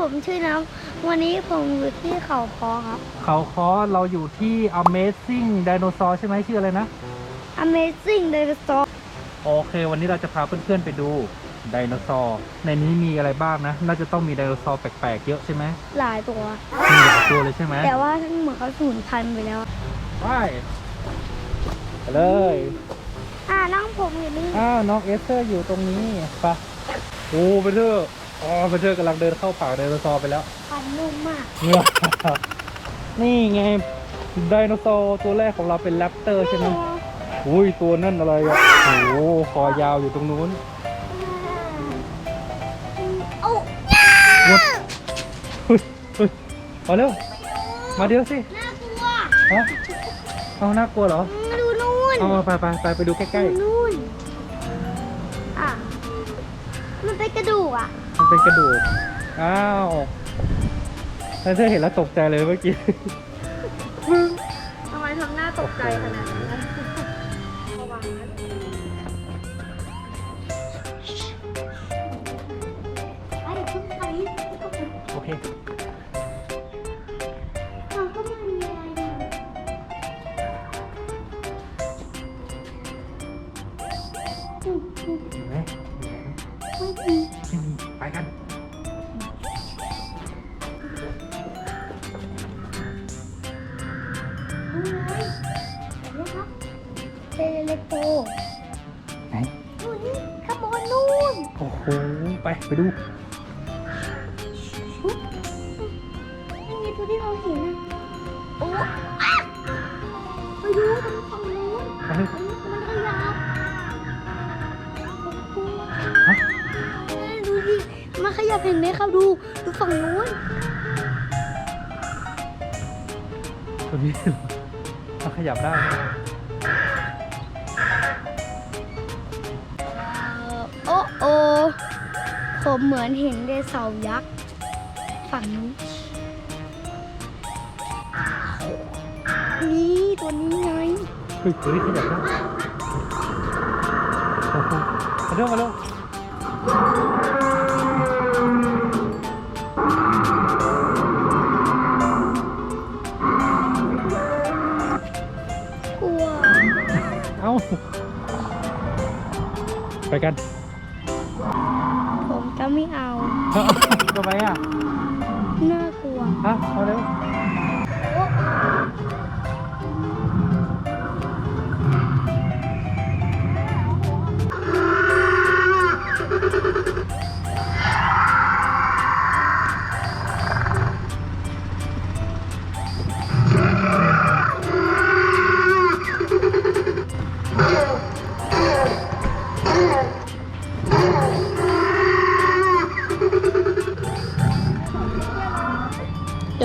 ผมชื่อน้ำวันนี้ผมอยู่ที่เขาคอครับ เขาคอเราอยู่ที่ Amazing Dinosaur ใช่ไหมชื่ออะไรนะ Amazing Dinosaur โอเค วันนี้เราจะพาเพื่อนๆไปดูไดโนเสาร์ในนี้มีอะไรบ้างนะ น่าจะต้องมีไดโนเสาร์แปลกๆเยอะใช่ไหมหลายตัว มีหลายตัวเลยใช่ไหมแต่ว่าทั้งหมดเขาสูญพันธุ์ไปแล้วไปไปเลย อ่านั่งผมอยู่นี่ อ้าวน้องเอสเตอร์อยู่ตรงนี้ไปะโอ้เบเทอร์ อ๋อเบเทอร์กำลังเดินเข้าป่าไดโนเสาร์ไปแล้วพันนุ่มมากเนี่ยนี่ไงไดโนเสาร์ตัวแรกของเราเป็นแรปเตอร์ใช่ไหมอุ้ยตัวนั่นอะไรอะโอ้โหคอยาวอยู่ตรงนู้นโอ้วัดเฮ้ยเฮ้ยมาเร็วมาเดี๋ยวสิน่ากลัวฮะเอาน่ากลัวเหรอมาดูนู่นเอาไปไปไปไปดูใกล้ดู เป็นกระดูก อ้าวท่านเธอเห็นแล้วตกใจเลยเมื่อกี้ ทำไมทำหน้าตกใจขนาดนั้นระ ปไหนนู่นนี่ขโมยนู่นโอ้โหไปไปดูอยนี่ไงตัวที่เราเห็นนะโอ้อะไปดูตรงฝั่งนู้นไปเลยมันขยับโอ้โหฮะ เอ้ยดูดิมันขยับเห็นไหมครับดูดูฝั่งนู้นตัวนี้มันขยับได้ไหม ผมเหมือนเห็นไดโนเสาร์ยักษ์ฝั่งนู้นนี่ตัวนี้ไงเฮ้ยตัวนี้ขยับได้โอ้โหมาเร็วมาเร็วกลัวเอ้า ไปกันผมก็ ไม่เอาทำไมอะ น่ากลัว ฮะเอาเร็ว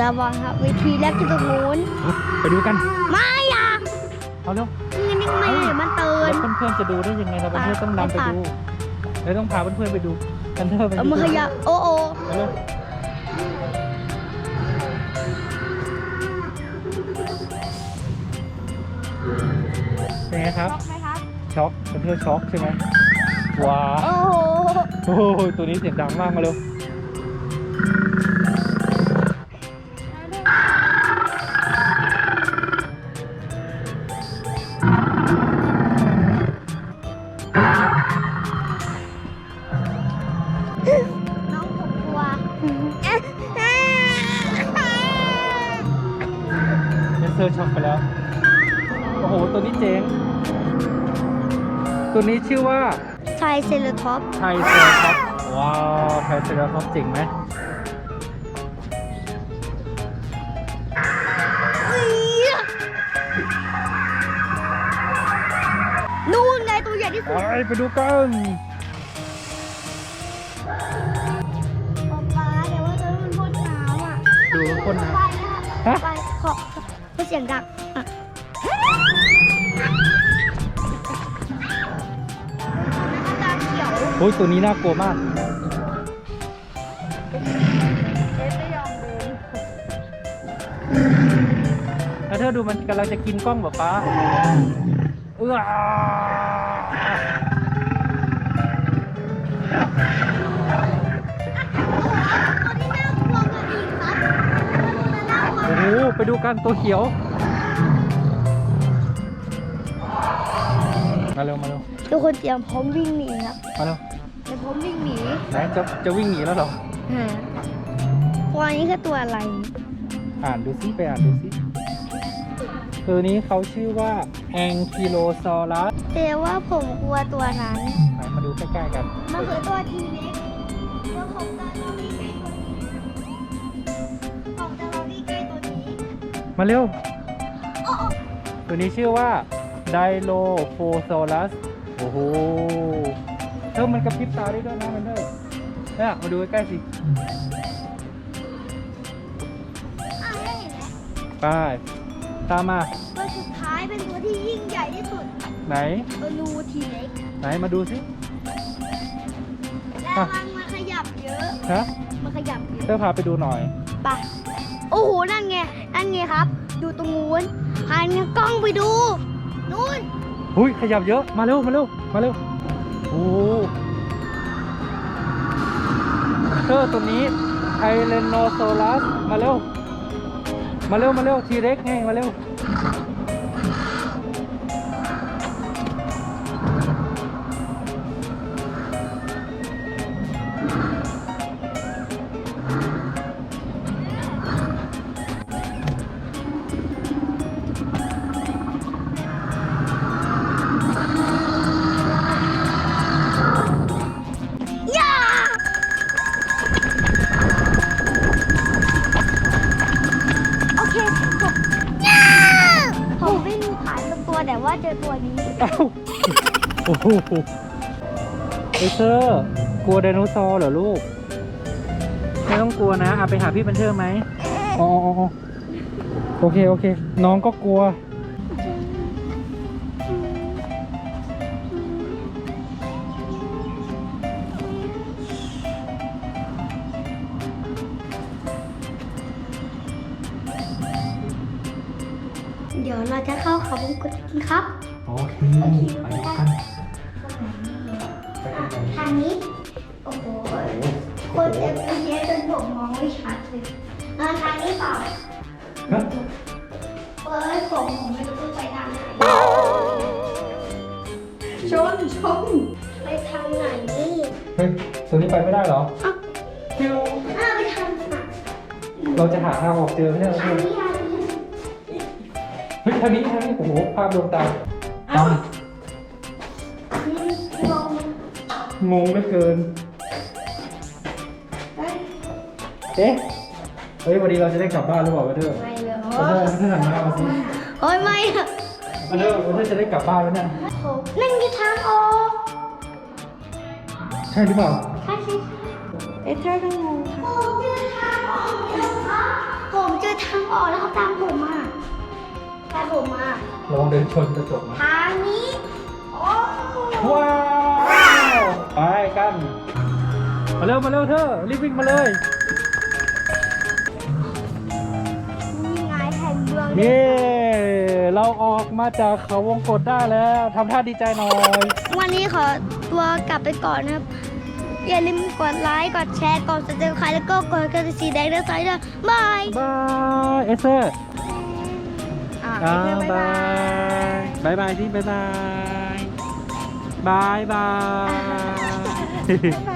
ระวังครับเวทีแรกจะตรงนู้นไปดูกันไม่อะเอาเร็วนี่นี่ไม่เดี๋ยวมันเตือแล้นวเพื่อนๆจะดูได้ยังไงเราเพื่อนๆต้องนำไปดูแล้วต้องพาเพื่อนๆไปดูกันเถอะไปเอาดูมาขยับโอ้โอเอาเร็วเป็นไงครับไหมครับ ช็อกเพื่อนๆช็อกใช่ไหมว้าวโอ้โหโอ้โหตัวนี้เสียงดังมากมาเร็ว อร์ช็อกไปแล้ว โอ้โห ตัวนี้เจ๋ง ตัวนี้ชื่อว่าไทรเซเลท็อปส์ไทเซอร์ท็อปว้าวไทเซอร์ท็อปเจ๋งไหมนู่นไงตัวใหญ่ที่สุดไปไปดูกันป๊าป๊าเดี๋ยวว่าจะมันพ่นน้ำอะดูคนนะไปฮะไปขอ เพราะเสียงดังอะตาเขียวโอ้ยตัวนี้น่ากลัวมาก เอ๊ะไม่ยอมเดินถ้าเธอดูมันกำลังจะกินกล้องแบบป้าเอื้อ ไปดูกันตัวเขียว มาเร็วมาเร็วทุกคนเตรียมพร้อมวิ่งหนีครับมาเร็วเตรียมพร้อมวิ่งหนีไหนจะจะวิ่งหนีแล้วเหรอฮะตัวนี้คือตัวอะไร อ่านดูซิไปอ่านดูซิตัวนี้เขาชื่อว่าแองคิโลซอรัสแต่ว่าผมกลัวตัวนั้นไหนมาดูใกล้ๆกันมันคือตัวทีเล็ มาเร็วโอ้โอ้ตัวนี้ชื่อว่าไดโลโฟโซลัสโอ้โหเออมันกระพริบตาได้ด้วยนะมันเนอร์เนี่ยมาดูใกล้ๆสิอะได้เห็นไหมไปตามมา ตัวสุดท้ายเป็นตัวที่ยิ่งใหญ่ที่สุดไหน ตัวรูทีเล็กไหนมาดูสิ และอะ มันมันขยับเยอะ ฮะมันขยับเยเธออะพาไปดูหน่อย ไปะ โอ้โห นั่นไง นั่นไงครับ ดูตรงนู้นหันกล้องไปดู นู้นหุยขยับเยอะ มาเร็ว มาเร็ว มาเร็ว โอ้โหเธอตัวนี้ไทเลนโนโซลัส มาเร็ว มาเร็ว มาเร็ว ทีเร็กไง มาเร็ว โอ้โหเอเธอร์กลัวไดโนเสาร์เหรอลูก ไม่ต้องกลัวนะเอาไปหาพี่บันเทอร์ไหมอ๋ออ๋ออ๋อโอเค โอเค น้องก็กลัว เดี๋ยวเราจะเข้าเขาวงกตกันครับ โอเค ไปดูกันไปกันไหน ทางนี้ โอ้โห คนเต็มไปเยอะจนผมมองไม่ชัดเลยเออทางนี้เปล่าฮะเอ้ยผมผมไม่รู้จะไปทางไหน ชนชนไปทางไหนนี่เฮ้ยตัวนี้ไปไม่ได้เหรออ้าวฟิวอ้าวไปทางไหนเราจะหาทางออกเจอไม่ใช่เหรอทางนี้ทางนี้เฮ้ยทางนี้ทางนี้โอ้โหภาพดวงตาดนี่ งงเหลือเกินเอ้ยเอ๊ะ เฮ้ยวันนี้เราจะได้กลับบ้านหรือเปล่าวันเดอร์ไม่เลยวันเดอร์วันเดอร์หันมาเอาสิโอ้ยไม่อะวันเดอร์วันเดอร์จะได้กลับบ้านแล้วเนี่ยผมนั่นคือทางออกใช่หรือเปล่า ใช่ใช่ใช่เอเธอร์ก็งงค่ะผมเจอทางออกแล้วครับผมเจอทางออกแล้วเขาตามผมมาตามผมมาลองเดินชนกระจกนะทางนี้ โอ้ว้าว มาเร็วมาเร็วเธอรีบวิ่งมาเลยนี่ไงแผ่นเมืองเย้เราออกมาจากเขาวงกฏได้แล้วทำท่าดีใจหน่อย วันนี้ขอตัวกลับไปก่อนนะครับ อย่าลืมกดไลค์ กดแชร์ กดติดตามใครแล้วก็กดกระดิ่งสีแดงด้วยไซด์ด้วยบายบายเอสเซอร์อ่าอ่าเอเธอร์บาบ๊ายยบายบายที่บายบายบายบายบาย